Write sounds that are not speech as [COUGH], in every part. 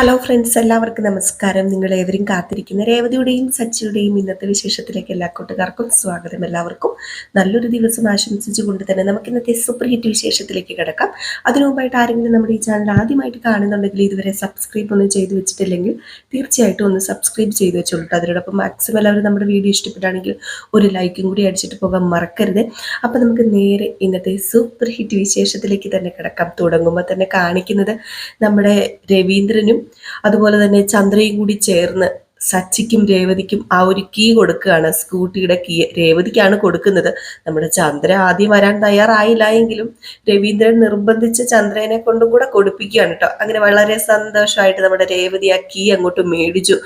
Hello friends എല്ലാവർക്കും നമസ്കാരം. നിങ്ങൾ ഏവരും കാത്തിരിക്കുന്ന രേവതിയുടെയും സച്ചിയുടെയും ഇന്നത്തെ വിശേഷത്തിലേക്ക് എല്ലാ കൂട്ടുകാർക്കും സ്വാഗതം എല്ലാവർക്കും. നല്ലൊരു ദിവസം ആശംസിച്ചുകൊണ്ട് തന്നെ നമുക്ക് ഇന്നത്തെ സൂപ്പർ ഹിറ്റ് വിശേഷത്തിലേക്ക് കിടക്കാം. അതിനു മുമ്പായിട്ട് ആരെങ്കിലും നമ്മുടെ ഈ ചാനൽ ആദ്യമായിട്ട് കാണുന്നുണ്ടെങ്കിൽ ഇതുവരെ സബ്സ്ക്രൈബ് ഒന്നും ചെയ്തു വെച്ചിട്ടില്ലെങ്കിൽ തീർച്ചയായിട്ടും ഒന്ന് സബ്സ്ക്രൈബ് ചെയ്ത് വെച്ചോളൂ അതിനോടൊപ്പം മാക്സിമം എല്ലാവരും നമ്മുടെ വീഡിയോ ഇഷ്ടപ്പെട്ടാണെങ്കിൽ ഒരു ലൈക്കും കൂടി അടിച്ചിട്ട് പോകാൻ മറക്കരുത്. അപ്പം നമുക്ക് നേരെ ഇന്നത്തെ സൂപ്പർ ഹിറ്റ് വിശേഷത്തിലേക്ക് തന്നെ കിടക്കാം. തുടങ്ങുമ്പോൾ തന്നെ കാണിക്കുന്നത് നമ്മുടെ രവീന്ദ്രനും അതുപോലെ തന്നെ ചന്ദ്രയും കൂടി ചേർന്ന് സച്ചിക്കും രേവതിക്കും ആ ഒരു കീ കൊടുക്കുകയാണ്. സ്കൂട്ടിയുടെ കീ രേവതിക്കാണ് കൊടുക്കുന്നത്. നമ്മുടെ ചന്ദ്ര ആദ്യം വരാൻ തയ്യാറായില്ല എങ്കിലും രവീന്ദ്രൻ നിർബന്ധിച്ച് ചന്ദ്രനെ കൊണ്ടും കൂടെ കൊടുപ്പിക്കുകയാണ് കേട്ടോ അങ്ങനെ വളരെ സന്തോഷമായിട്ട് നമ്മുടെ രേവതി ആ കീ അങ്ങോട്ട് മേടിച്ചു.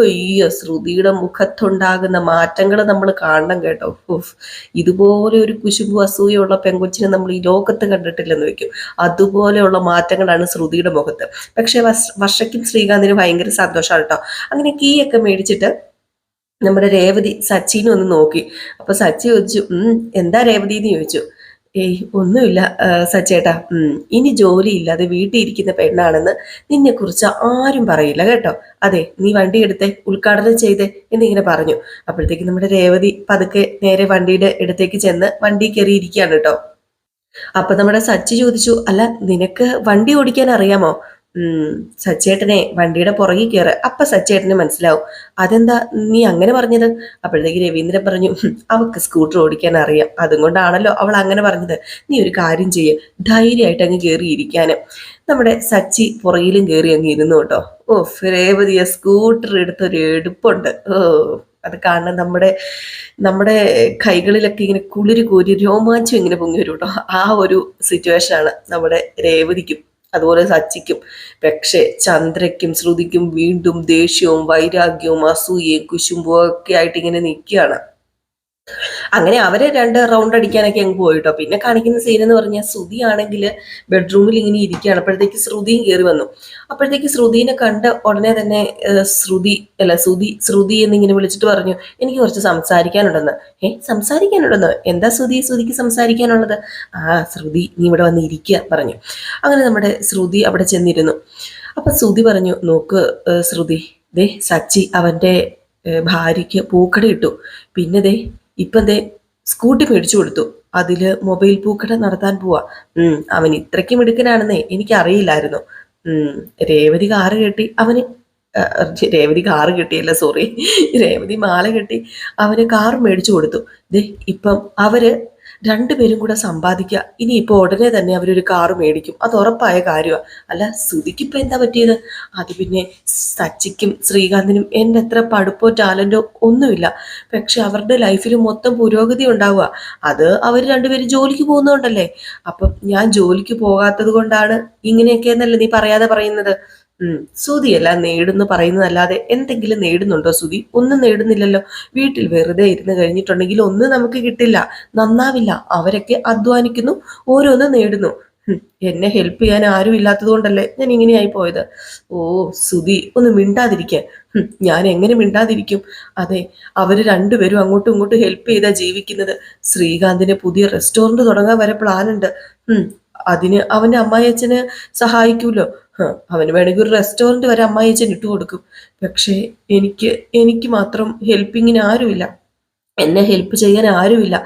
അയ്യോ ശ്രുതിയുടെ മുഖത്തുണ്ടാകുന്ന മാറ്റങ്ങൾ നമ്മൾ കാണണം കേട്ടോ. ഉഫ്. ഇതുപോലെ ഒരു കുശുമ്പു അസൂയുള്ള പെങ്കൊച്ചിനെ നമ്മൾ ഈ ലോകത്ത് കണ്ടിട്ടില്ലെന്ന് വെക്കും അതുപോലെയുള്ള മാറ്റങ്ങളാണ് ശ്രുതിയുടെ മുഖത്ത്. പക്ഷെ വർഷയ്ക്കും ശ്രീകാന്തിനും ഭയങ്കര സന്തോഷമാണ് കേട്ടോ അങ്ങനെ കീ ഒക്കെ മേടിച്ചിട്ട് നമ്മുടെ രേവതി സച്ചിനെ ഒന്ന് നോക്കി. അപ്പൊ സച്ചി ചോദിച്ചു ഉം എന്താ രേവതി എന്ന് ചോദിച്ചു. ഏയ് ഒന്നുമില്ല സച്ചേട്ടാ. ഇനി ജോലി ഇല്ലാതെ വീട്ടിൽ ഇരിക്കുന്ന പെണ്ണാണെന്ന് നിന്നെ കുറിച്ച് ആരും പറയില്ല കേട്ടോ. അതെ നീ വണ്ടി എടുത്തേ ഉദ്ഘാടനം ചെയ്തേ എന്നിങ്ങനെ പറഞ്ഞു. അപ്പോഴത്തേക്ക് നമ്മുടെ രേവതി പതുക്കെ നേരെ വണ്ടിയുടെ അടുത്തേക്ക് ചെന്ന് വണ്ടി കയറിയിരിക്കുകയാണ് കേട്ടോ. അപ്പൊ നമ്മുടെ സച്ചി ചോദിച്ചു അല്ല നിനക്ക് വണ്ടി ഓടിക്കാൻ അറിയാമോ? സച്ചേട്ടനെ വണ്ടിയുടെ പുറകിൽ കയറ് അപ്പൊ സച്ചേട്ടന് മനസ്സിലാവും അതെന്താ നീ അങ്ങനെ പറഞ്ഞത്? അപ്പോഴത്തേക്ക് രവീന്ദ്രൻ പറഞ്ഞു അവക്ക് സ്കൂട്ടർ ഓടിക്കാൻ അറിയാം. അതും കൊണ്ടാണല്ലോ അവൾ അങ്ങനെ പറഞ്ഞത്. നീ ഒരു കാര്യം ചെയ്യ് ധൈര്യമായിട്ട് അങ്ങ് കയറിയിരിക്കാന് നമ്മുടെ സച്ചി പുറകിലും കയറി അങ്ങ് ഇരുന്നു കേട്ടോ. ഓ രേവതിയ സ്കൂട്ടർ എടുത്തൊരു എടുപ്പുണ്ട്. ഓ അത് കാണാൻ നമ്മുടെ നമ്മുടെ കൈകളിലൊക്കെ ഇങ്ങനെ കുളിര് കോരി രോമാഞ്ചം ഇങ്ങനെ പൊങ്ങി വരും കേട്ടോ. ആ ഒരു സിറ്റുവേഷനാണ് നമ്മുടെ രേവതിക്കും. അതുപോലെ സച്ചിക്കും പക്ഷേ ചന്ദ്രയ്ക്കും ശ്രുതിക്കും വീണ്ടും ദേഷ്യവും വൈരാഗ്യവും അസൂയയും കുശുമ്പും ആയിട്ട് ഇങ്ങനെ നിൽക്കുകയാണ്. അങ്ങനെ അവരെ രണ്ട് റൗണ്ട് അടിക്കാനൊക്കെ അങ്ങ് പോയിട്ടോ. പിന്നെ കാണിക്കുന്ന സീൻ എന്ന് പറഞ്ഞാൽ ശ്രുതി ആണെങ്കിൽ ബെഡ്റൂമിൽ ഇങ്ങനെ ഇരിക്കുകയാണ്. അപ്പോഴത്തേക്ക് ശ്രുതിയും കയറി വന്നു. അപ്പോഴത്തേക്ക് ശ്രുതിനെ കണ്ട ഉടനെ തന്നെ ശ്രുതി അല്ല ശ്രുതി ശ്രുതി എന്നിങ്ങനെ വിളിച്ചിട്ട് പറഞ്ഞു എനിക്ക് കുറച്ച് സംസാരിക്കാനുണ്ടെന്ന്. ഏ സംസാരിക്കാനുണ്ടെന്ന്? എന്താ ശ്രുതി ശ്രുതിക്ക് സംസാരിക്കാനുള്ളത്? ആ ശ്രുതി നീ ഇവിടെ വന്ന് ഇരിക്കുക പറഞ്ഞു. അങ്ങനെ നമ്മുടെ ശ്രുതി അവിടെ ചെന്നിരുന്നു. അപ്പൊ ശ്രുതി പറഞ്ഞു നോക്ക് ശ്രുതി ദേ സച്ചി അവന്റെ ഭാര്യയ്ക്ക് പൂക്കട ഇട്ടു. പിന്നെ ദേ ഇപ്പൊ ദേ സ്കൂട്ടി മേടിച്ചു കൊടുത്തു. അതിൽ മൊബൈൽ പൂക്കട നടത്താൻ പോവാ. അവൻ ഇത്രയ്ക്കും മിടുക്കനാണെന്നേ എനിക്ക് അറിയില്ലായിരുന്നു ഉം രേവതി കാറ് കെട്ടി അവന് രേവതി കാറ് കിട്ടിയല്ല സോറി. രേവതി മാല കെട്ടി അവന് കാർ മേടിച്ചു കൊടുത്തു. ദേ ഇപ്പം അവർ രണ്ടുപേരും കൂടെ സമ്പാദിക്കുക. ഇനി ഇപ്പൊ ഉടനെ തന്നെ അവരൊരു കാറ് മേടിക്കും. അത് ഉറപ്പായ കാര്യമാണ് അല്ല സുതിക്ക് ഇപ്പൊ എന്താ പറ്റിയത്? അത് പിന്നെ സച്ചിക്കും ശ്രീകാന്തിനും എന്റെ അത്ര പഠിപ്പോ ടാലന്റോ ഒന്നുമില്ല. പക്ഷെ അവരുടെ ലൈഫിൽ മൊത്തം പുരോഗതി ഉണ്ടാവുക. അത് അവർ രണ്ടുപേരും ജോലിക്ക് പോകുന്നതുകൊണ്ടല്ലേ? അപ്പം ഞാൻ ജോലിക്ക് പോകാത്തത് കൊണ്ടാണ് ഇങ്ങനെയൊക്കെ എന്നല്ലേ നീ പറയാതെ പറയുന്നത്? സുതിയല്ല നേടുന്നു പറയുന്നതല്ലാതെ എന്തെങ്കിലും നേടുന്നുണ്ടോ സുതി ഒന്നും നേടുന്നില്ലല്ലോ. വീട്ടിൽ വെറുതെ ഇരുന്ന് കഴിഞ്ഞിട്ടുണ്ടെങ്കിൽ ഒന്നും നമുക്ക് കിട്ടില്ല. നന്നാവില്ല. അവരൊക്കെ അധ്വാനിക്കുന്നു ഓരോന്ന് നേടുന്നു. എന്നെ ഹെൽപ്പ് ചെയ്യാൻ ആരും ഇല്ലാത്തത് കൊണ്ടല്ലേ ഞാൻ ഇങ്ങനെയായി പോയത്? ഓ സുതി ഒന്ന് മിണ്ടാതിരിക്കാൻ ഞാൻ എങ്ങനെ മിണ്ടാതിരിക്കും? അതെ അവർ രണ്ടുപേരും അങ്ങോട്ടും ഇങ്ങോട്ടും ഹെൽപ്പ് ചെയ്താ ജീവിക്കുന്നത്. ശ്രീകാന്തിന് പുതിയ റെസ്റ്റോറന്റ് തുടങ്ങാൻ വരെ പ്ലാൻ ഉണ്ട്. അതിന് അവന്റെ അമ്മായിയച്ഛന് സഹായിക്കൂലോ? അവന് വേണമെങ്കിൽ ഒരു റെസ്റ്റോറന്റ് വരെ അമ്മായിയച്ഛൻ ഇട്ട് കൊടുക്കും. പക്ഷേ എനിക്ക് എനിക്ക് മാത്രം ഹെൽപ്പിങ്ങിന് ആരുമില്ല. എന്നെ ഹെൽപ്പ് ചെയ്യാൻ ആരുമില്ല.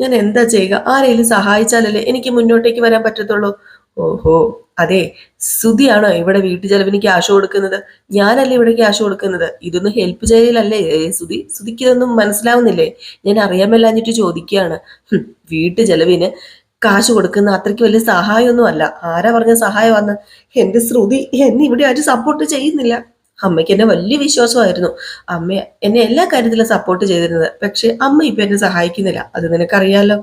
ഞാൻ എന്താ ചെയ്യുക? ആരെങ്കിലും സഹായിച്ചാലല്ലേ എനിക്ക് മുന്നോട്ടേക്ക് വരാൻ പറ്റത്തുള്ളൂ? ഓഹോ അതെ സുതിയാണോ ഇവിടെ വീട്ടു ചെലവിന് ക്യാഷ് കൊടുക്കുന്നത്? ഞാനല്ലേ ഇവിടെ ക്യാഷ് കൊടുക്കുന്നത്? ഇതൊന്നും ഹെൽപ്പ് ചെയ്യലല്ലേ? സുതി സുതിക്ക് ഇതൊന്നും മനസ്സിലാവുന്നില്ലേ? ഞാൻ അറിയാൻ മേലാഞ്ഞിട്ട് ചോദിക്കുകയാണ് വീട്ടു ചെലവിന് കാശ് കൊടുക്കുന്ന അത്രയ്ക്ക് വലിയ സഹായമൊന്നും അല്ല ആരാ പറഞ്ഞ സഹായം വന്ന് എന്റെ ശ്രുതി എന്നെ ഇവിടെ ആരും സപ്പോർട്ട് ചെയ്യുന്നില്ല. അമ്മയ്ക്ക് എന്നെ വലിയ വിശ്വാസമായിരുന്നു. അമ്മ എന്നെ എല്ലാ കാര്യത്തിലും സപ്പോർട്ട് ചെയ്തിരുന്നത്. പക്ഷെ അമ്മ ഇപ്പൊ എന്നെ സഹായിക്കുന്നില്ല. അത് നിനക്കറിയാലോ.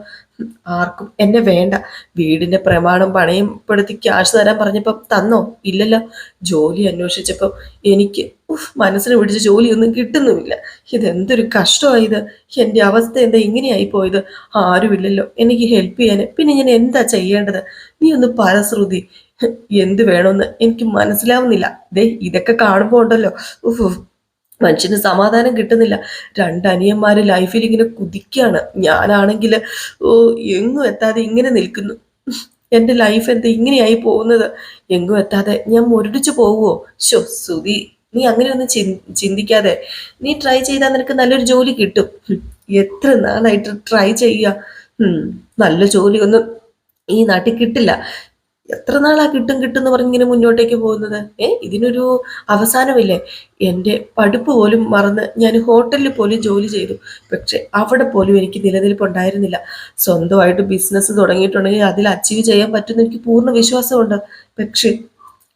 ആർക്കും എന്നെ വേണ്ട. വീടിന്റെ പ്രമാണം പണയപ്പെടുത്തി ക്യാഷ് തരാൻ പറഞ്ഞപ്പോ തന്നോ? ഇല്ലല്ലോ. ജോലി അന്വേഷിച്ചപ്പോൾ എനിക്ക് ഉഫ് മനസ്സിന് പിടിച്ച ജോലിയൊന്നും കിട്ടുന്നുമില്ല. ഇതെന്തൊരു കഷ്ടമായത് എന്റെ അവസ്ഥ എന്താ ഇങ്ങനെയായി പോയത്? ആരുമില്ലല്ലോ. എനിക്ക് ഹെൽപ്പ് ചെയ്യാൻ പിന്നെ ഞാൻ എന്താ ചെയ്യേണ്ടത്? നീ ഒന്ന് പരശ്രുതി. എന്ത് വേണമെന്ന് എനിക്ക് മനസ്സിലാവുന്നില്ല. ദേ ഇതൊക്കെ കാണുമ്പോൾ ഉണ്ടല്ലോ. മനുഷ്യന് സമാധാനം കിട്ടുന്നില്ല. രണ്ട് അനിയന്മാര് ലൈഫിൽ ഇങ്ങനെ കുതിക്കാണ്. ഞാനാണെങ്കിൽ ഓ എങ്ങും എത്താതെ ഇങ്ങനെ നിൽക്കുന്നു. എന്റെ ലൈഫ് എന്താ ഇങ്ങനെയായി പോകുന്നത്? എങ്ങും എത്താതെ ഞാൻ മുരടിച്ചു പോവുമോ ശോ സുതി നീ അങ്ങനെയൊന്നും ചി ചിന്തിക്കാതെ. നീ ട്രൈ ചെയ്താൽ നിനക്ക് നല്ലൊരു ജോലി കിട്ടും. എത്ര നാളായിട്ട് ട്രൈ ചെയ്യുക നല്ല ജോലിയൊന്നും ഈ നാട്ടിൽ കിട്ടില്ല. എത്ര നാളാ കിട്ടും കിട്ടും എന്ന് പറഞ്ഞിങ്ങനെ മുന്നോട്ടേക്ക് പോകുന്നത്? ഏ ഇതിനൊരു അവസാനമില്ലേ? എന്റെ പഠിപ്പ് പോലും മറന്ന് ഞാൻ ഹോട്ടലിൽ പോലും ജോലി ചെയ്തു. പക്ഷെ അവിടെ പോലും എനിക്ക് നിലനിൽപ്പുണ്ടായിരുന്നില്ല. സ്വന്തമായിട്ട് ബിസിനസ് തുടങ്ങിയിട്ടുണ്ടെങ്കിൽ അതിൽ അച്ചീവ് ചെയ്യാൻ പറ്റുമെന്ന് എനിക്ക് പൂർണ വിശ്വാസമുണ്ട്. പക്ഷെ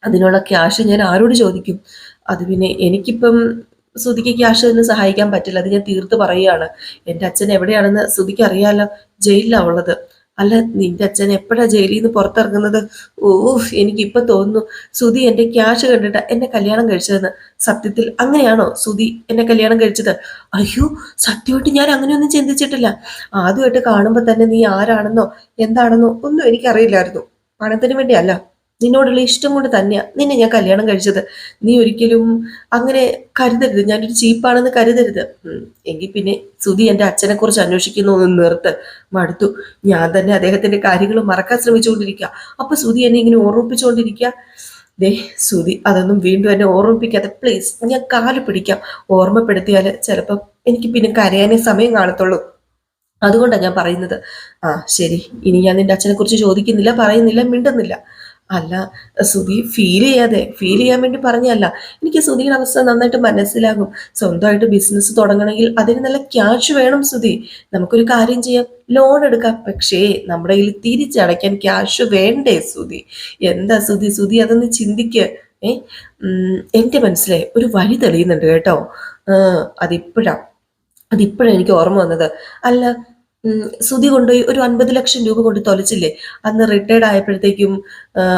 അതിനുള്ള ക്യാഷ് ഞാൻ ആരോട് ചോദിക്കും? അത് പിന്നെ എനിക്കിപ്പം ശ്രുതിക്ക് ക്യാഷ് ഒന്നും സഹായിക്കാൻ പറ്റില്ല. അത് ഞാൻ തീർത്ത് പറയുകയാണ്. എന്റെ അച്ഛൻ എവിടെയാണെന്ന് ശ്രുതിക്ക് അറിയാമല്ലോ ജയിലിലാണ് ഉള്ളത്. അല്ല നിന്റെ അച്ഛൻ എപ്പോഴാ ജയിലിൽ നിന്ന് പുറത്തിറങ്ങുന്നത്? ഓ എനിക്കിപ്പോൾ തോന്നുന്നു സുധി എന്റെ ക്യാഷ് കണ്ടിട്ട് എന്നെ കല്യാണം കഴിച്ചതെന്ന്. സത്യത്തിൽ അങ്ങനെയാണോ സുധി എന്നെ കല്യാണം കഴിച്ചത്? അയ്യോ സത്യമായിട്ട് ഞാൻ അങ്ങനെയൊന്നും ചിന്തിച്ചിട്ടില്ല. ആദ്യമായിട്ട് കാണുമ്പോൾ തന്നെ നീ ആരാണെന്നോ എന്താണെന്നോ ഒന്നും എനിക്കറിയില്ലായിരുന്നു. പണത്തിന് വേണ്ടിയല്ല. നിന്നോടുള്ള ഇഷ്ടം കൊണ്ട് തന്നെയാണ് നിന്നെ ഞാൻ കല്യാണം കഴിച്ചത്. നീ ഒരിക്കലും അങ്ങനെ കരുതരുത്. ഞാനൊരു ചീപ്പാണെന്ന് കരുതരുത്. എങ്കിൽ പിന്നെ സുധി എന്റെ അച്ഛനെ കുറിച്ച് അന്വേഷിക്കുന്നു എന്ന് നിർത്ത്. മടുത്തു. ഞാൻ തന്നെ അദ്ദേഹത്തിന്റെ കാര്യങ്ങൾ മറക്കാൻ ശ്രമിച്ചുകൊണ്ടിരിക്കുക. അപ്പൊ സുധി എന്നെ ഇങ്ങനെ ഓർമ്മിപ്പിച്ചുകൊണ്ടിരിക്കുക. ദേ സുധി അതൊന്നും വീണ്ടും എന്നെ ഓർമ്മിപ്പിക്കാതെ പ്ലീസ് ഞാൻ കാൽ പിടിക്കാം. ഓർമ്മപ്പെടുത്തിയാൽ ചിലപ്പം എനിക്ക് പിന്നെ കരയാനേ സമയം കാണത്തുള്ളൂ. അതുകൊണ്ടാണ് ഞാൻ പറയുന്നത്. ആ ശരി. ഇനി ഞാൻ നിന്റെ അച്ഛനെ കുറിച്ച് ചോദിക്കുന്നില്ല പറയുന്നില്ല മിണ്ടുന്നില്ല. അല്ല സുധി ഫീൽ ചെയ്യാതെ ഫീൽ ചെയ്യാൻ വേണ്ടി പറഞ്ഞല്ല എനിക്ക് സുധിയുടെ അവസ്ഥ നന്നായിട്ട് മനസ്സിലാകും. സ്വന്തമായിട്ട് ബിസിനസ് തുടങ്ങണമെങ്കിൽ അതിന് നല്ല ക്യാഷ് വേണം സുധി. നമുക്കൊരു കാര്യം ചെയ്യാം. ലോൺ എടുക്കാം. പക്ഷേ നമ്മുടെ കയ്യിൽ തിരിച്ചടയ്ക്കാൻ ക്യാഷ് വേണ്ടേ സുധി? എന്താ സുധി? സുധി അതൊന്ന് ചിന്തിക്ക്. ഏ? എന്റെ മനസ്സിലെ ഒരു വഴി തെളിയുന്നുണ്ട് കേട്ടോ. അതിപ്പോഴാ. അതിപ്പോഴാണ് എനിക്ക് ഓർമ്മ വന്നത്. അല്ല സുധി കൊണ്ടുപോയി ഒരു അൻപത് ലക്ഷം രൂപ കൊണ്ട് തൊലച്ചില്ലേ? അന്ന് റിട്ടയർഡ് ആയപ്പോഴത്തേക്കും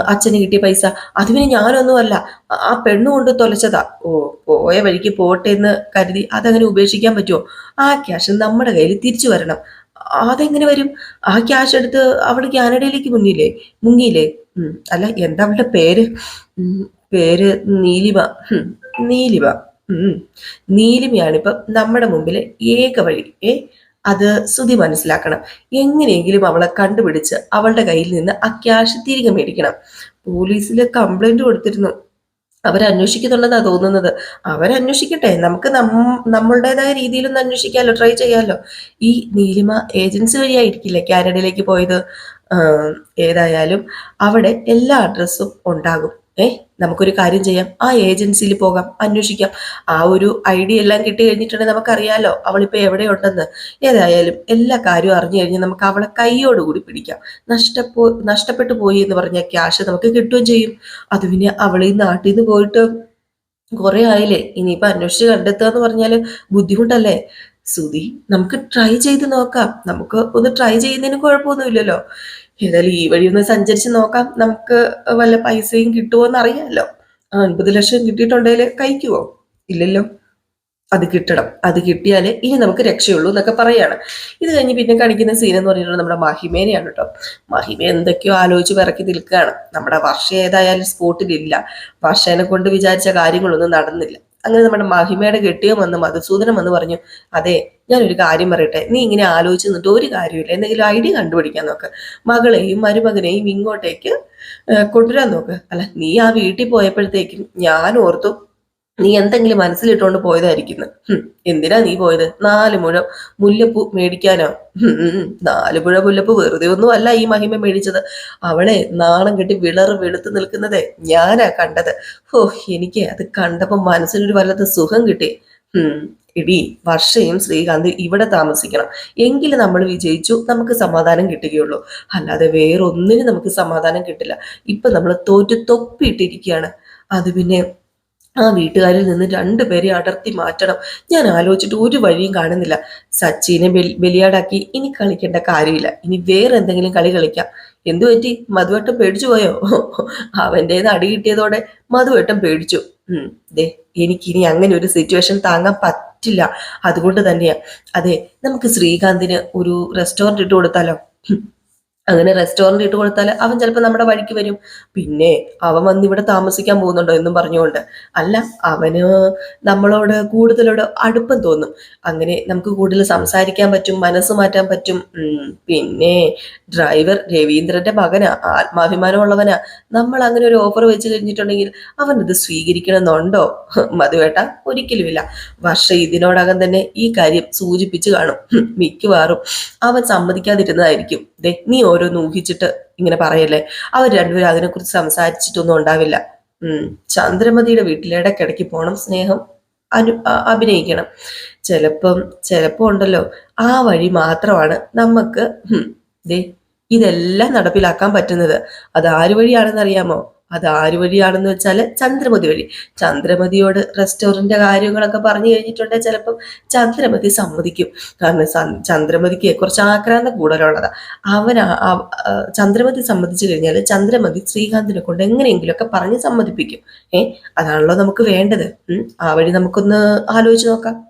അച്ഛന് കിട്ടിയ പൈസ. അത് പിന്നെ ഞാനൊന്നുമല്ല ആ- പെണ്ണു കൊണ്ട് തൊലച്ചതാ. ഓ പോയ വഴിക്ക് പോട്ടെ എന്ന് കരുതി അതങ്ങനെ ഉപേക്ഷിക്കാൻ പറ്റുമോ? ആ ക്യാഷ് നമ്മുടെ കയ്യിൽ തിരിച്ചു വരണം. അതെങ്ങനെ വരും? ആ ക്യാഷ് എടുത്ത് അവൾ കാനഡയിലേക്ക് മുങ്ങിയില്ലേ? മുങ്ങിയില്ലേ? അല്ല എന്താ അവളുടെ പേര്? പേര് നീലിമ. നീലിമ. നീലിമയാണിപ്പം നമ്മുടെ മുമ്പിലെ ഏക വഴി. ഏ അത് ശ്രുതി മനസ്സിലാക്കണം. എങ്ങനെയെങ്കിലും അവളെ കണ്ടുപിടിച്ച് അവളുടെ കയ്യിൽ നിന്ന് ആ തിരികെ മേടിക്കണം. പോലീസിൽ കംപ്ലൈന്റ് കൊടുത്തിരുന്നു. അവരന്വേഷിക്കുന്നുള്ളതാ തോന്നുന്നത്. അവരന്വേഷിക്കട്ടെ നമുക്ക് നമ്മളുടേതായ രീതിയിലൊന്ന് അന്വേഷിക്കാമല്ലോ ട്രൈ ചെയ്യാമല്ലോ ഈ നീലിമ ഏജൻസി വഴിയായിരിക്കില്ലേ കാനഡയിലേക്ക് പോയത്? ഏതായാലും അവിടെ എല്ലാ അഡ്രസ്സും ഉണ്ടാകും. ഏ നമുക്കൊരു കാര്യം ചെയ്യാം. ആ ഏജൻസിയിൽ പോകാം അന്വേഷിക്കാം. ആ ഒരു ഐഡിയ എല്ലാം കിട്ടി കഴിഞ്ഞിട്ടുണ്ടെങ്കിൽ നമുക്കറിയാലോ അവളിപ്പോൾ എവിടെയുണ്ടെന്ന്. ഏതായാലും എല്ലാ കാര്യവും അറിഞ്ഞു കഴിഞ്ഞാൽ നമുക്ക് അവളെ കൈയോടുകൂടി പിടിക്കാം. നഷ്ടപ്പോ നഷ്ടപ്പെട്ടു പോയി എന്ന് പറഞ്ഞ ക്യാഷ് നമുക്ക് കിട്ടുകയും ചെയ്യും. അത് പിന്നെ അവൾ നാട്ടിൽ നിന്ന് പോയിട്ട് കുറെ ആയില്ലേ? ഇനിയിപ്പോൾ അന്വേഷിച്ച് കണ്ടെത്തുക എന്ന് പറഞ്ഞാൽ ബുദ്ധിമുട്ടല്ലേ? സുധി നമുക്ക് ട്രൈ ചെയ്ത് നോക്കാം. നമുക്ക് ഒന്ന് ട്രൈ ചെയ്യുന്നതിന് കുഴപ്പമൊന്നുമില്ലല്ലോ. ഏതായാലും ഈ വഴി ഒന്ന് സഞ്ചരിച്ച് നോക്കാം. നമുക്ക് വല്ല പൈസയും കിട്ടുമോ എന്ന് അറിയാമല്ലോ അൻപത് ലക്ഷം കിട്ടിയിട്ടുണ്ടെങ്കിൽ കഴിക്കുമോ ഇല്ലല്ലോ. അത് കിട്ടണം. അത് കിട്ടിയാൽ ഇനി നമുക്ക് രക്ഷയുള്ളൂ എന്നൊക്കെ പറയാണ്. ഇത് കഴിഞ്ഞ് പിന്നെ കാണിക്കുന്ന സീൻ എന്ന് പറയുന്നത് നമ്മുടെ മഹിമേനെയാണ് കേട്ടോ. മഹിമ എന്തൊക്കെയോ ആലോചിച്ച് പിറക്കി നിൽക്കുകയാണ്. നമ്മുടെ വർഷ ഏതായാലും സ്പോട്ടിലില്ല വർഷേനെ കൊണ്ട് വിചാരിച്ച കാര്യങ്ങളൊന്നും നടന്നില്ല. അങ്ങനെ നമ്മുടെ മഹിമയുടെ കെട്ടിയോ വന്ന് മധുസൂദനം വന്ന് പറഞ്ഞു അതെ ഞാനൊരു കാര്യം പറയട്ടെ നീ ഇങ്ങനെ ആലോചിച്ച് നിന്നിട്ട് ഒരു കാര്യമില്ല എന്തെങ്കിലും ഐഡിയ കണ്ടുപിടിക്കാൻ നോക്ക്. മകളെയും മരുമകനെയും ഇങ്ങോട്ടേക്ക് കൊണ്ടുവരാൻ നോക്ക്. അല്ല നീ ആ വീട്ടിൽ പോയപ്പോഴത്തേക്കും ഞാൻ ഓർത്തു നീ എന്തെങ്കിലും മനസ്സിലിട്ടുകൊണ്ട് പോയതായിരിക്കുന്നു. എന്തിനാ നീ പോയത്? നാല് മുഴം മുല്ലപ്പൂ മേടിക്കാനോ? നാല് മുഴ മുല്ലപ്പൂ വെറുതെ ഒന്നും അല്ല ഈ മഹിമ മേടിച്ചത്. അവളെ നാണം കെട്ടി വിളറ് വെളുത്ത് നിൽക്കുന്നതേ ഞാനാ കണ്ടത്. ഓ എനിക്ക് അത് കണ്ടപ്പോ മനസ്സിനൊരു വല്ലത്ത് സുഖം കിട്ടി. ഇടി വർഷയും ശ്രീകാന്ത് ഇവിടെ താമസിക്കണം. എങ്കിലും നമ്മൾ വിജയിച്ചു നമുക്ക് സമാധാനം കിട്ടുകയുള്ളൂ. അല്ലാതെ വേറൊന്നിനും നമുക്ക് സമാധാനം കിട്ടില്ല. ഇപ്പൊ നമ്മൾ തോറ്റു തൊപ്പിയിട്ടിരിക്കുകയാണ്. അത് പിന്നെ ആ വീട്ടുകാരിൽ നിന്ന് രണ്ടുപേരെ അടർത്തി മാറ്റണം. ഞാൻ ആലോചിച്ചിട്ട് ഒരു വഴിയും കാണുന്നില്ല. സച്ചിനെ ബലി- ബലിയാടാക്കി ഇനി കളിക്കേണ്ട കാര്യമില്ല. ഇനി വേറെ എന്തെങ്കിലും കളി കളിക്കാം. എന്തു പറ്റി? മധുവട്ടം പേടിച്ചു പോയോ? [LAUGHS] അവന്റെന്ന് അടി കിട്ടിയതോടെ മധുവട്ടം പേടിച്ചു. ദേ എനിക്കിനി അങ്ങനെ ഒരു സിറ്റുവേഷൻ താങ്ങാൻ പറ്റില്ല. അതുകൊണ്ട് തന്നെയാ. അതെ നമുക്ക് ശ്രീകാന്തിന് ഒരു റെസ്റ്റോറന്റ് ഇട്ട് കൊടുത്താലോ. [LAUGHS] അങ്ങനെ റെസ്റ്റോറന്റ് ഇട്ട് കൊടുത്താൽ അവൻ ചിലപ്പോൾ നമ്മുടെ വഴിക്ക് വരും. പിന്നെ അവൻ വന്ന് ഇവിടെ താമസിക്കാൻ പോകുന്നുണ്ടോ എന്നും പറഞ്ഞുകൊണ്ട്. അല്ല അവന് നമ്മളോട് കൂടുതലോട് അടുപ്പം തോന്നും. അങ്ങനെ നമുക്ക് കൂടുതൽ സംസാരിക്കാൻ പറ്റും മനസ്സ് മാറ്റാൻ പറ്റും. പിന്നെ ഡ്രൈവർ രവീന്ദ്രന്റെ മകനാ ആത്മാഭിമാനമുള്ളവനാ. നമ്മൾ അങ്ങനെ ഒരു ഓഫർ വെച്ച് കഴിഞ്ഞിട്ടുണ്ടെങ്കിൽ അവൻ ഇത് സ്വീകരിക്കണമെന്നുണ്ടോ? മധുവേട്ട ഒരിക്കലുമില്ല. വർഷ ഇതിനോടകം തന്നെ ഈ കാര്യം സൂചിപ്പിച്ചു കാണും. മിക്കവാറും അവൻ സമ്മതിക്കാതിരുന്നതായിരിക്കും. നീ ഓരോന്ന് ഊഹിച്ചിട്ട് ഇങ്ങനെ പറയല്ലേ? അവർ രണ്ടുപേരും അതിനെക്കുറിച്ച് സംസാരിച്ചിട്ടൊന്നും ഉണ്ടാവില്ല. ഉം. ചന്ദ്രമതിയുടെ ഇടയ്ക്കിടയ്ക്ക് പോണം സ്നേഹം. അനു അഭിനയിക്കണം. ചിലപ്പം ചിലപ്പോ ഉണ്ടല്ലോ. ആ വഴി മാത്രമാണ് നമുക്ക് ദേ ഇതെല്ലാം നടപ്പിലാക്കാൻ പറ്റുന്നത്. അത് ആര് വഴിയാണെന്ന് അറിയാമോ അത് ആര് വഴിയാണെന്ന് വെച്ചാൽ ചന്ദ്രമതി വഴി. ചന്ദ്രമതിയോട് റെസ്റ്റോറന്റ് കാര്യങ്ങളൊക്കെ പറഞ്ഞു കഴിഞ്ഞിട്ടുണ്ടെങ്കിൽ ചിലപ്പം ചന്ദ്രമതി സമ്മതിക്കും. കാരണം ചന്ദ്രമതിക്ക് കുറച്ച് ആക്രാന്തം കൂടുതലുള്ളതാണ് അവൻ ചന്ദ്രമതി സമ്മതിച്ചു കഴിഞ്ഞാൽ ചന്ദ്രമതി ശ്രീകാന്തിനെ കൊണ്ട് എങ്ങനെയെങ്കിലുമൊക്കെ പറഞ്ഞ് സമ്മതിപ്പിക്കും. ഏ? അതാണല്ലോ നമുക്ക് വേണ്ടത്. ആ വഴി നമുക്കൊന്ന് ആലോചിച്ച് നോക്കാം.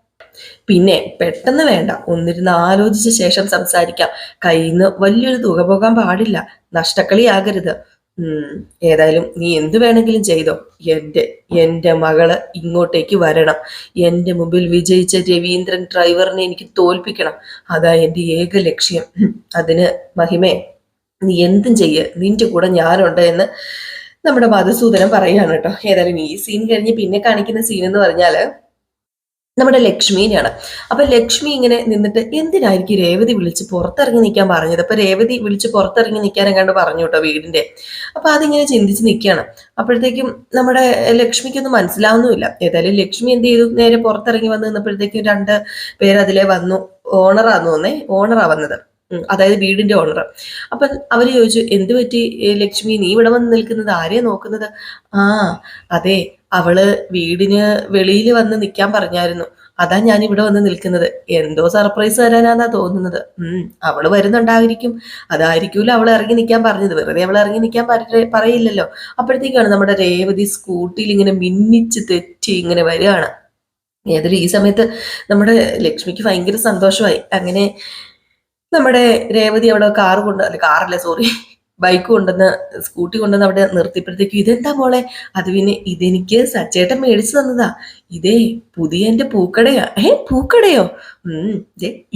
പിന്നെ പെട്ടെന്ന് വേണ്ട. ഒന്നിരുന്ന് ആലോചിച്ച ശേഷം സംസാരിക്കാം. കയ്യിൽ നിന്ന് വലിയൊരു തുക പോകാൻ പാടില്ല. നഷ്ടക്കളിയാകരുത്. ഏതായാലും നീ എന്ത് വേണമെങ്കിലും ചെയ്തോ. എന്റെ എന്റെ മകൾ ഇങ്ങോട്ടേക്ക് വരണം. എന്റെ മുമ്പിൽ വിജയിച്ച രവീന്ദ്രൻ ഡ്രൈവറിനെ എനിക്ക് തോൽപ്പിക്കണം. അതാ എന്റെ ഏക ലക്ഷ്യം. അതിന് മഹിമേ നീ എന്തും ചെയ്യ്. നിന്റെ കൂടെ ഞാനുണ്ട് എന്ന് നമ്മുടെ മധുസൂദനം പറയുകയാണ് കേട്ടോ. ഏതായാലും ഈ സീൻ കഴിഞ്ഞ് പിന്നെ കാണിക്കുന്ന സീൻ എന്ന് പറഞ്ഞാൽ നമ്മുടെ ലക്ഷ്മീനെയാണ്. അപ്പൊ ലക്ഷ്മി ഇങ്ങനെ നിന്നിട്ട് എന്തിനായിരിക്കും രേവതി വിളിച്ച് പുറത്തിറങ്ങി നിൽക്കാൻ പറഞ്ഞത്? അപ്പൊ രേവതി വിളിച്ച് പുറത്തിറങ്ങി നിൽക്കാൻ എങ്ങാണ്ട് പറഞ്ഞു കേട്ടോ വീടിന്റെ. അപ്പൊ അതിങ്ങനെ ചിന്തിച്ച് നിൽക്കുകയാണ് അപ്പോഴത്തേക്കും നമ്മുടെ ലക്ഷ്മിക്കൊന്നും മനസ്സിലാവുന്നുമില്ല. ഏതായാലും ലക്ഷ്മി എന്ത് ചെയ്തു? നേരെ പുറത്തിറങ്ങി വന്ന് നിന്നപ്പോഴത്തേക്കും രണ്ട് പേര് അതിലെ വന്നു. ഓണറാന്ന് തോന്നേ. ഓണറാ വന്നത്. അതായത് വീടിന്റെ ഓണർ അപ്പൊ അവർ ചോദിച്ചു എന്ത് പറ്റി ലക്ഷ്മി? നീ ഇവിടെ വന്ന് നിൽക്കുന്നത് ആരെയാ നോക്കുന്നത്? ആ അതെ. അവൾ വീടിന് വെളിയിൽ വന്ന് നിൽക്കാൻ പറഞ്ഞായിരുന്നു. അതാ ഞാൻ ഇവിടെ വന്ന് നിൽക്കുന്നത്. എന്തോ സർപ്രൈസ് തരാനാന്നാ തോന്നുന്നത്. ഉം അവൾ വരുന്നുണ്ടായിരിക്കും. അതായിരിക്കൂല അവൾ ഇറങ്ങി നിൽക്കാൻ പറഞ്ഞത്. വെറുതെ അവൾ ഇറങ്ങി നിൽക്കാൻ പറ- പറയില്ലല്ലോ. അപ്പോഴത്തേക്കാണ് നമ്മുടെ രേവതി സ്കൂട്ടിയിൽ ഇങ്ങനെ മിന്നിച്ച് തെറ്റി ഇങ്ങനെ വരികയാണ്. ഏതൊരു ഈ സമയത്ത് നമ്മുടെ ലക്ഷ്മിക്ക് ഭയങ്കര സന്തോഷമായി. അങ്ങനെ നമ്മുടെ രേവതി അവിടെ കാറ് കൊണ്ട് അല്ല കാറല്ല സോറി ബൈക്ക് കൊണ്ടുവന്ന് സ്കൂട്ടി കൊണ്ടുവന്ന് അവിടെ നിർത്തിയപ്പോഴത്തേക്കും ഇതെന്താ മോളെ? അത് പിന്നെ ഇതെനിക്ക് സച്ചേട്ടൻ മേടിച്ചു തന്നതാ. ഇതേ പുതിയ എന്റെ പൂക്കടയാ. ഏ പൂക്കടയോ? ഉം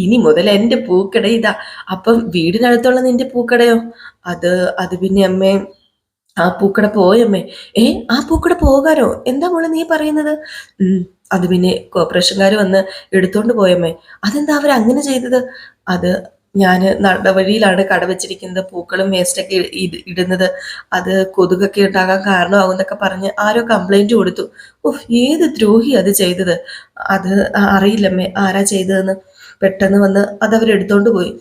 ഇനി മുതൽ എന്റെ പൂക്കട ഇതാ. അപ്പം വീടിനടുത്തുള്ള നിന്റെ പൂക്കടയോ? അത് അത് പിന്നെ അമ്മേ ആ പൂക്കട പോയമ്മേ ഏ ആ പൂക്കട പോകാനോ? എന്താ മോളെ നീ പറയുന്നത്? അത് പിന്നെ കോർപ്പറേഷൻകാർ വന്ന് എടുത്തോണ്ട് പോയമ്മേ അതെന്താ അവർ അങ്ങനെ ചെയ്തത്? അത് ഞാൻ നടവഴിയിലാണ് കട വെച്ചിരിക്കുന്നത് പൂക്കളും വേസ്റ്റൊക്കെ ഇടുന്നത്. അത് കൊതുകൊക്കെ ഉണ്ടാകാൻ കാരണമാകും എന്നൊക്കെ പറഞ്ഞ് ആരോ കംപ്ലൈന്റ് കൊടുത്തു. ഓഹ് ഏത് ദ്രോഹി അത് ചെയ്തത്? അത് അറിയില്ലമ്മേ ആരാ ചെയ്തതെന്ന്? പെട്ടെന്ന് വന്ന് അത് അവരെടുത്തോണ്ട് പോയി.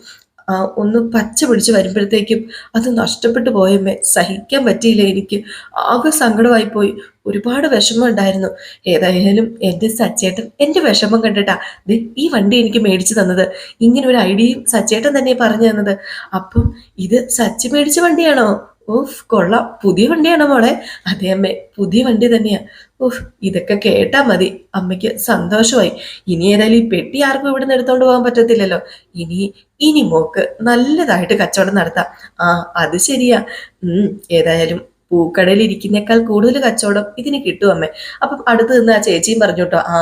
ഒന്ന് പച്ച പിടിച്ച് വരുമ്പോഴത്തേക്കും അത് നഷ്ടപ്പെട്ടു പോയമ്മേ സഹിക്കാൻ പറ്റിയില്ല എനിക്ക്. ആകെ സങ്കടമായി പോയി ഒരുപാട് വിഷമം ഉണ്ടായിരുന്നു. ഏതായാലും എന്റെ സച്ചേട്ടൻ എന്റെ വിഷമം കണ്ടിട്ടാ ദേ ഈ വണ്ടി എനിക്ക് മേടിച്ചു തന്നത്. ഇങ്ങനെ ഒരു ഐഡിയയും സച്ചേട്ടൻ തന്നെ പറഞ്ഞു തന്നത്. അപ്പം ഇത് സച്ചി മേടിച്ച വണ്ടിയാണോ? ഓഫ് കൊള്ളാം. പുതിയ വണ്ടിയാണോ മോളെ? അതെ അമ്മേ പുതിയ വണ്ടി തന്നെയാ. ഓഹ് ഇതൊക്കെ കേട്ടാ മതി. അമ്മയ്ക്ക് സന്തോഷമായി. ഇനി ഏതായാലും ഈ പെട്ടി ആർക്കും ഇവിടെ നിന്ന് എടുത്തോണ്ട് പോകാൻ പറ്റത്തില്ലല്ലോ. ഇനി ഇനി മോക്ക് നല്ലതായിട്ട് കച്ചവടം നടത്താം. ആ അത് ശരിയാ. ഉം ഏതായാലും പൂക്കടയിൽ ഇരിക്കുന്നേക്കാൾ കൂടുതൽ കച്ചവടം ഇതിന് കിട്ടും അമ്മേ. അപ്പം അടുത്ത് നിന്ന് ആ ചേച്ചിയും പറഞ്ഞു ആ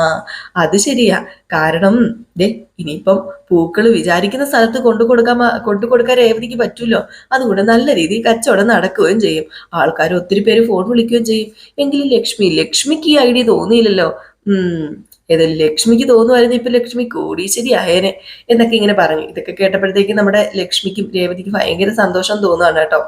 അത് ശരിയാ. കാരണം ദേ ഇനിയിപ്പം പൂക്കൾ വിചാരിക്കുന്ന സ്ഥലത്ത് കൊണ്ടു കൊടുക്കാൻ കൊണ്ടു കൊടുക്കാൻ രേവതിക്ക് പറ്റൂലോ അതുകൊണ്ട് നല്ല രീതിയിൽ കച്ചവടം നടക്കുകയും ചെയ്യും. ആൾക്കാർ ഒത്തിരി പേര് ഫോൺ വിളിക്കുകയും ചെയ്യും. എങ്കിലും ലക്ഷ്മി ലക്ഷ്മിക്ക് ഈ ഐഡിയ തോന്നിയില്ലല്ലോ. ഉം ഏതായാലും ലക്ഷ്മിക്ക് തോന്നുമായിരുന്നു ഇപ്പൊ ലക്ഷ്മി കോടീശ്ശേരി ആയേനെ എന്നൊക്കെ ഇങ്ങനെ പറഞ്ഞു. ഇതൊക്കെ കേട്ടപ്പോഴത്തേക്ക് നമ്മുടെ ലക്ഷ്മിക്കും രേവതിക്കും ഭയങ്കര സന്തോഷം തോന്നുകയാണ് കേട്ടോ.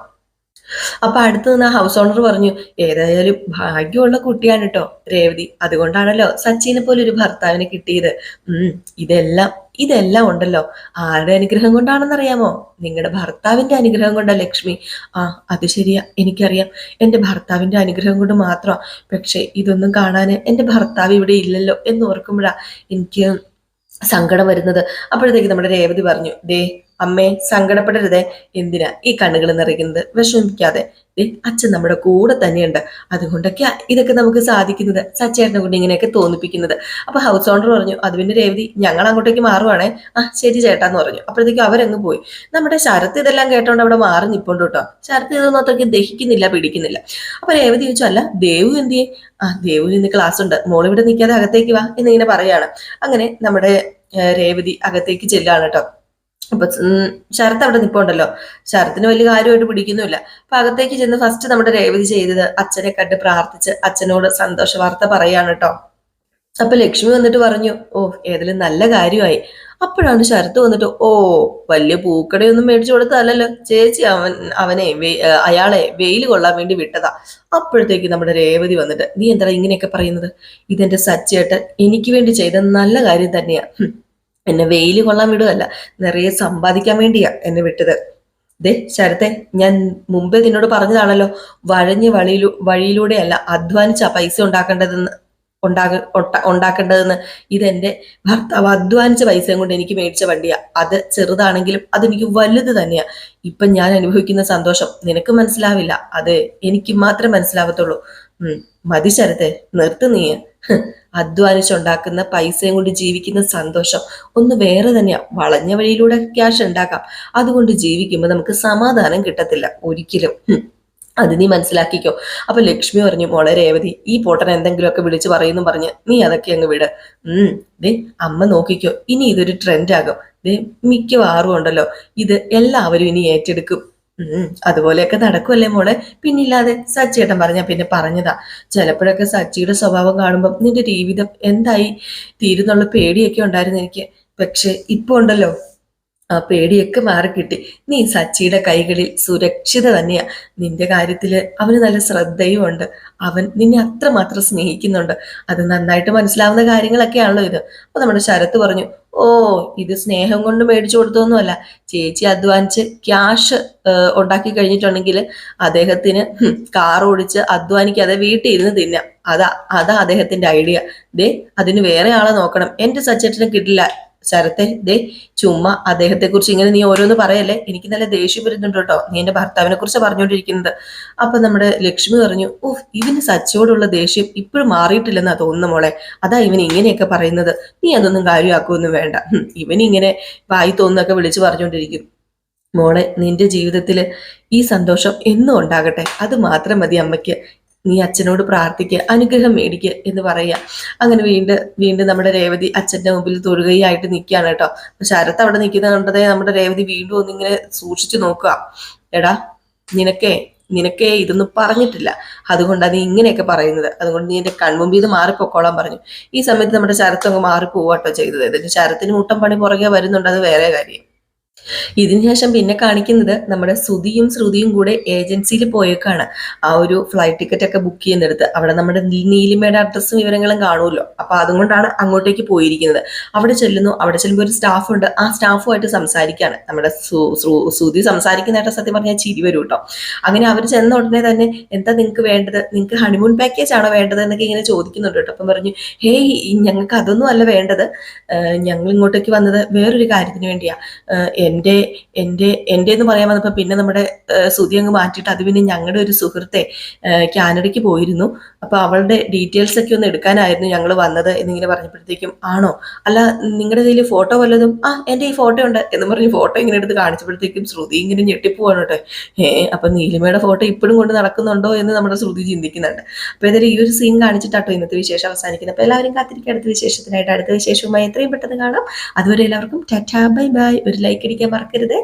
അപ്പൊ അടുത്ത് നിന്ന് ഹൗസ് ഓണർ പറഞ്ഞു ഏതായാലും ഭാഗ്യമുള്ള കുട്ടിയാണ് കേട്ടോ രേവതി. അതുകൊണ്ടാണല്ലോ സച്ചിനെ പോലെ ഒരു ഭർത്താവിനെ കിട്ടിയത്. ഉം ഇതെല്ലാം ഇതെല്ലാം ഉണ്ടല്ലോ. ആരുടെ അനുഗ്രഹം കൊണ്ടാണെന്നറിയാമോ? നിങ്ങളുടെ ഭർത്താവിന്റെ അനുഗ്രഹം കൊണ്ടാ ലക്ഷ്മി. ആ അത് ശരിയാ എനിക്കറിയാം. എന്റെ ഭർത്താവിന്റെ അനുഗ്രഹം കൊണ്ട് മാത്രം. പക്ഷെ ഇതൊന്നും കാണാൻ എന്റെ ഭർത്താവ് ഇവിടെ ഇല്ലല്ലോ എന്ന് ഓർക്കുമ്പോഴാ എനിക്ക് സങ്കടം വരുന്നത്. അപ്പോഴത്തേക്ക് നമ്മുടെ രേവതി പറഞ്ഞു ദേ അമ്മേ സങ്കടപ്പെടരുതേ. എന്തിനാ ഈ കണ്ണുകൾ നിറയ്ക്കുന്നത് വിഷമിക്കാതെ. അച്ഛൻ നമ്മുടെ കൂടെ തന്നെയുണ്ട്. അതുകൊണ്ടൊക്കെ ഇതൊക്കെ നമുക്ക് സാധിക്കുന്നത്. സച്ചേട്ടനെ കൊണ്ട് ഇങ്ങനെയൊക്കെ തോന്നിപ്പിക്കുന്നത്. അപ്പൊ ഹൗസ് ഓണർ പറഞ്ഞു അത് പിന്നെ രേവതി ഞങ്ങൾ അങ്ങോട്ടേക്ക് മാറുവാണേ. ആ ശരി ചേട്ടാ എന്ന് പറഞ്ഞു. അപ്പോഴത്തേക്കും അവരങ്ങ് പോയി. നമ്മുടെ ശരത്ത് ഇതെല്ലാം കേട്ടോണ്ട് അവിടെ മാറി നിപ്പോണ്ട് കേട്ടോ. ശരത്ത് ഇതൊന്നും അത്രയ്ക്ക് ദഹിക്കുന്നില്ല പിടിക്കുന്നില്ല. അപ്പൊ രേവതി ചോദിച്ചു അല്ല ദേവു എന്തിയെ? ആ ദേവു ഇന്ന് ക്ലാസ് ഉണ്ട്. മോളിവിടെ നിൽക്കാതെ അകത്തേക്ക് വാ എന്നിങ്ങനെ പറയാണ്. അങ്ങനെ നമ്മുടെ രേവതി അകത്തേക്ക് ചെല്ലാണ് കേട്ടോ. അപ്പൊ ശരത് അവിടെ നിപ്പുണ്ടല്ലോ. ശരത്തിന് വലിയ കാര്യമായിട്ട് പിടിക്കുന്നുമില്ല. അപ്പൊ അകത്തേക്ക് ചെന്ന് ഫസ്റ്റ് നമ്മുടെ രേവതി ചെയ്തത് അച്ഛനെ കണ്ട് പ്രാർത്ഥിച്ച് അച്ഛനോട് സന്തോഷ വാർത്ത പറയാണ് കേട്ടോ അപ്പൊ ലക്ഷ്മി വന്നിട്ട് പറഞ്ഞു ഓ ഏതെങ്കിലും നല്ല കാര്യമായി. അപ്പോഴാണ് ശരത്ത് വന്നിട്ട് ഓ വലിയ പൂക്കടയൊന്നും മേടിച്ചു കൊടുത്തതല്ലല്ലോ. ചേച്ചി അവൻ അവനെ അയാളെ വെയിൽ കൊള്ളാൻ വേണ്ടി വിട്ടതാ. അപ്പോഴത്തേക്ക് നമ്മുടെ രേവതി വന്നിട്ട് നീ എന്താ ഇങ്ങനെയൊക്കെ പറയുന്നത്? ഇതെന്റെ സച്ചേട്ടൻ എനിക്ക് വേണ്ടി ചെയ്ത നല്ല കാര്യം തന്നെയാ. എന്നെ വെയിൽ കൊള്ളാൻ വിടുകയല്ല നിറയെ സമ്പാദിക്കാൻ വേണ്ടിയാ എന്നെ വിട്ടത്. ദേ ശരത്തെ ഞാൻ മുമ്പേ നിന്നോട് പറഞ്ഞതാണല്ലോ വഴഞ്ഞ വഴിയിലൂ വഴിയിലൂടെയല്ല അധ്വാനിച്ചാ പൈസ ഉണ്ടാക്കേണ്ടതെന്ന് ഉണ്ടാക ഉണ്ടാക്കേണ്ടതെന്ന്. ഇതെന്റെ ഭർത്താവ് അധ്വാനിച്ച പൈസ കൊണ്ട് എനിക്ക് മേടിച്ച വണ്ടിയാ. അത് ചെറുതാണെങ്കിലും അതെനിക്ക് വലുത് തന്നെയാ. ഇപ്പൊ ഞാൻ അനുഭവിക്കുന്ന സന്തോഷം നിനക്ക് മനസ്സിലാവില്ല. അത് എനിക്ക് മാത്രമേ മനസ്സിലാവത്തുള്ളൂ. മതി ശരത്തെ നിർത്തു നീ. അധ്വാനിച്ചുണ്ടാക്കുന്ന പൈസയും കൊണ്ട് ജീവിക്കുന്ന സന്തോഷം ഒന്ന് വേറെ തന്നെയാ. വളഞ്ഞ വഴിയിലൂടെ ക്യാഷ് ഉണ്ടാക്കാം. അതുകൊണ്ട് ജീവിക്കുമ്പോൾ നമുക്ക് സമാധാനം കിട്ടത്തില്ല ഒരിക്കലും. അത് നീ മനസ്സിലാക്കിക്കോ. അപ്പൊ ലക്ഷ്മി പറഞ്ഞു മോളെ രേവതി ഈ പോട്ടൻ എന്തെങ്കിലുമൊക്കെ വിളിച്ചു പറയുന്നു പറഞ്ഞ് നീ അതൊക്കെ അങ്ങ് വിട്. ഉം. ദേ അമ്മ നോക്കിക്കോ ഇനി ഇതൊരു ട്രെൻഡ് ആകും. ദേ മിക്കവാറും ഉണ്ടല്ലോ ഇത് എല്ലാവരും ഇനി ഏറ്റെടുക്കും. അതുപോലെയൊക്കെ നടക്കുമല്ലേ മോളെ? പിന്നില്ലാതെ സച്ചിയേട്ടൻ പറഞ്ഞ പിന്നെ പറഞ്ഞതാ. ചിലപ്പോഴൊക്കെ സച്ചിയുടെ സ്വഭാവം കാണുമ്പോൾ നിന്റെ ജീവിതം എന്തായി? തീരുന്നുള്ള പേടിയൊക്കെ ഉണ്ടായിരുന്നു എനിക്ക്. പക്ഷെ ഇപ്പൊ ഉണ്ടല്ലോ. ആ പേടിയൊക്കെ മാറിക്കിട്ടി. നീ സച്ചിയുടെ കൈകളിൽ സുരക്ഷിത തന്നെയാ. നിന്റെ കാര്യത്തിൽ അവന് നല്ല ശ്രദ്ധയും ഉണ്ട്. അവൻ നിന്നെ അത്രമാത്രം സ്നേഹിക്കുന്നുണ്ട്. അത് നന്നായിട്ട് മനസ്സിലാവുന്ന കാര്യങ്ങളൊക്കെയാണല്ലോ ഇത്. അപ്പൊ നമ്മുടെ ശരത്ത് പറഞ്ഞു ഓ ഇത് സ്നേഹം കൊണ്ട് മേടിച്ചു കൊടുത്തൊന്നുമല്ല ചേച്ചി അധ്വാനിച്ച് ക്യാഷ് ഉണ്ടാക്കി കഴിഞ്ഞിട്ടുണ്ടെങ്കിൽ അദ്ദേഹത്തിന് കാർ ഓടിച്ച് അധ്വാനിക്കാതെ വീട്ടിൽ ഇരുന്ന് തിന്നാം. അതാ അതാ അദ്ദേഹത്തിന്റെ ഐഡിയ. ദേ അതിന് വേറെ ആളെ നോക്കണം. എന്റെ സച്ചേട്ടന് കിട്ടില്ല. ശരത്തെ ദേ അദ്ദേഹത്തെ കുറിച്ച് ഇങ്ങനെ നീ ഓരോന്ന് പറയല്ലേ? എനിക്ക് നല്ല ദേഷ്യം വരുന്നുണ്ട് കേട്ടോ. നീ എന്റെ ഭർത്താവിനെ കുറിച്ച് പറഞ്ഞുകൊണ്ടിരിക്കുന്നത്. അപ്പൊ നമ്മുടെ ലക്ഷ്മി പറഞ്ഞു ഓഹ് ഇവന് സച്ചിയോടുള്ള ദേഷ്യം ഇപ്പോഴും മാറിയിട്ടില്ലെന്നാ തോന്നുന്നു മോളെ. അതാ ഇവൻ ഇങ്ങനെയൊക്കെ പറയുന്നത്. നീ അതൊന്നും കാര്യമാക്കുമൊന്നും വേണ്ട. ഇവൻ ഇങ്ങനെ വായി തോന്നൊക്കെ വിളിച്ചു പറഞ്ഞുകൊണ്ടിരിക്കും. മോളെ നിന്റെ ജീവിതത്തിൽ ഈ സന്തോഷം എന്നും ഉണ്ടാകട്ടെ. അത് മാത്രം മതി അമ്മയ്ക്ക്. നീ അച്ഛനോട് പ്രാർത്ഥിക്കുക അനുഗ്രഹം മേടിക്കുക എന്ന് പറയുക. അങ്ങനെ വീണ്ടും വീണ്ടും നമ്മുടെ രേവതി അച്ഛന്റെ മുമ്പിൽ തൊഴുകയായിട്ട് നിൽക്കുകയാണ് കേട്ടോ. ശരത്ത് അവിടെ നിൽക്കുന്ന കണ്ടതേ നമ്മുടെ രേവതി വീണ്ടും ഒന്നിങ്ങനെ സൂക്ഷിച്ചു നോക്കുക. എടാ നിനക്കേ നിനക്കേ ഇതൊന്നും പറഞ്ഞിട്ടില്ല. അതുകൊണ്ടാണ് നീ ഇങ്ങനെയൊക്കെ പറയുന്നത്. അതുകൊണ്ട് നീ എന്റെ കൺമുമ്പിൽ ഇത് മാറിപ്പോക്കോളാൻ പറഞ്ഞു. ഈ സമയത്ത് നമ്മുടെ ശരത്ത് അങ്ങ് മാറിപ്പോവാട്ടോ ചെയ്തത്. എന്നിട്ട് ശരത്തിന് മുട്ടം പണി പുറകെ വരുന്നുണ്ട്. അത് വേറെ കാര്യം. ഇതിന് ശേഷം പിന്നെ കാണിക്കുന്നത് നമ്മുടെ ശ്രുതിയും ശ്രുതിയും കൂടെ ഏജൻസിയിൽ പോയേക്കാണ്. ആ ഒരു ഫ്ലൈറ്റ് ടിക്കറ്റ് ഒക്കെ ബുക്ക് ചെയ്യുന്നിടത്ത്. അവിടെ നമ്മുടെ നീലിമയുടെ അഡ്രസ്സും വിവരങ്ങളും കാണുമല്ലോ. അപ്പൊ അതുകൊണ്ടാണ് അങ്ങോട്ടേക്ക് പോയിരിക്കുന്നത്. അവിടെ ചെല്ലുന്നു. അവിടെ ചെല്ലുമ്പോൾ ഒരു സ്റ്റാഫ് ഉണ്ട്. ആ സ്റ്റാഫുമായിട്ട് സംസാരിക്കുകയാണ് നമ്മുടെ ശ്രുതി സംസാരിക്കുന്നതായിട്ട് സത്യം പറഞ്ഞാൽ ചിരി വരും കേട്ടോ. അങ്ങനെ അവർ ചെന്ന ഉടനെ തന്നെ എന്താ നിങ്ങൾക്ക് വേണ്ടത്? നിങ്ങൾക്ക് ഹണിമൂൺ പാക്കേജ് ആണോ വേണ്ടത് എന്നൊക്കെ ഇങ്ങനെ ചോദിക്കുന്നുണ്ട് കേട്ടോ. അപ്പം പറഞ്ഞു ഹേയ് ഞങ്ങൾക്ക് അതൊന്നും അല്ല വേണ്ടത്. ഞങ്ങൾ ഇങ്ങോട്ടേക്ക് വന്നത് വേറൊരു കാര്യത്തിന് വേണ്ടിയാ. എന്റെ എന്റെ എന്റെ എന്ന് പറയാൻ വന്നപ്പോൾ പിന്നെ നമ്മുടെ സുതി അങ്ങ് മാറ്റിയിട്ട് അത് പിന്നെ ഞങ്ങളുടെ ഒരു സുഹൃത്തെ കാനഡയ്ക്ക് പോയിരുന്നു. അപ്പോൾ അവളുടെ ഡീറ്റെയിൽസ് ഒക്കെ ഒന്ന് എടുക്കാനായിരുന്നു ഞങ്ങൾ വന്നത് എന്നിങ്ങനെ പറഞ്ഞപ്പോഴത്തേക്കും ആണോ? അല്ല നിങ്ങളുടെ കയ്യിൽ ഫോട്ടോ വല്ലതും? ആ എന്റെ ഈ ഫോട്ടോ ഉണ്ട് എന്ന് പറഞ്ഞ് ഫോട്ടോ ഇങ്ങനെ എടുത്ത് കാണിച്ചപ്പോഴത്തേക്കും ശ്രുതി ഇങ്ങനെ ഞെട്ടിപ്പോവാണ് കേട്ടോ. ഏ അപ്പൊ നീലിമയുടെ ഫോട്ടോ ഇപ്പോഴും കൊണ്ട് നടക്കുന്നുണ്ടോ? എന്ന് നമ്മുടെ ശ്രുതി ചിന്തിക്കുന്നുണ്ട്. അപ്പൊ ഏതായാലും ഈ ഒരു സീൻ കാണിച്ചിട്ടാട്ടോ ഇന്നത്തെ വിശേഷം അവസാനിക്കുന്നത്. അപ്പൊ എല്ലാവരും കാത്തിരിക്കുക അടുത്ത വിശേഷത്തിനായിട്ട് അടുത്ത വിശേഷവുമായി എത്രയും പെട്ടെന്ന് കാണാം. അതുവരെ എല്ലാവർക്കും ടാറ്റാ ബൈ ബൈ. ഒരു ലൈക്ക് അടിക്കാൻ മറക്കരുത്.